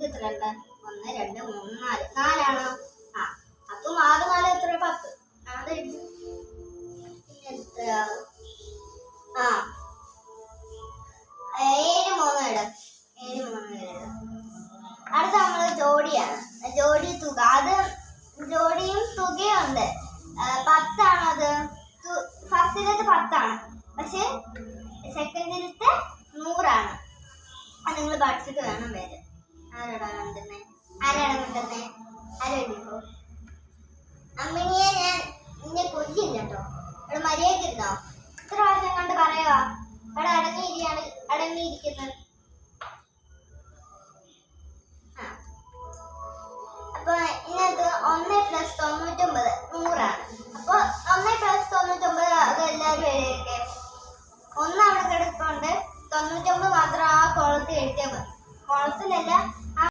ഇത് എത്ര ഉണ്ട്? ഒന്ന് രണ്ട് മൂന്ന് നാല്. നാലാണോ? ആ. അപ്പം ആറ് നാല് എത്ര? പത്ത്. അത് ആ. ഏഴ് മൂന്ന് ഇട. ഏഴ് മൂന്ന് ഇട. അടുത്ത നമ്മൾ ജോഡിയാണ്. ജോഡി തുക. അത് ജോഡിയും തുകയും ഉണ്ട്. ആ, പത്താണത് തു- ഫസ്റ്റിലത്തെ പത്താണ്. പക്ഷെ സെക്കൻഡിലത്തെ നൂറാണ്. അത് നിങ്ങൾ പഠിച്ചിട്ട് വേണം വരാൻ ഇവിടെ ഇത്ര പ്രാവശ്യം കണ്ട് പറയുക അവിടെ അടങ്ങിയിരിക്കാണ് അടങ്ങിയിരിക്കുന്നത് അപ്പൊ ഇതിനകത്ത് ഒന്ന് പ്ലസ് തൊണ്ണൂറ്റൊമ്പത് നൂറാണ്. അപ്പൊ ഒന്ന് പ്ലസ് തൊണ്ണൂറ്റൊമ്പത് അത് എല്ലാവരും എഴുതിയിട്ടെ ഒന്ന് അവിടെ കിടക്കുന്നുണ്ട് തൊണ്ണൂറ്റൊമ്പത് മാത്രം ആ കുളത്തിൽ എഴുതിയാൽ മതി. കുളത്തിലല്ല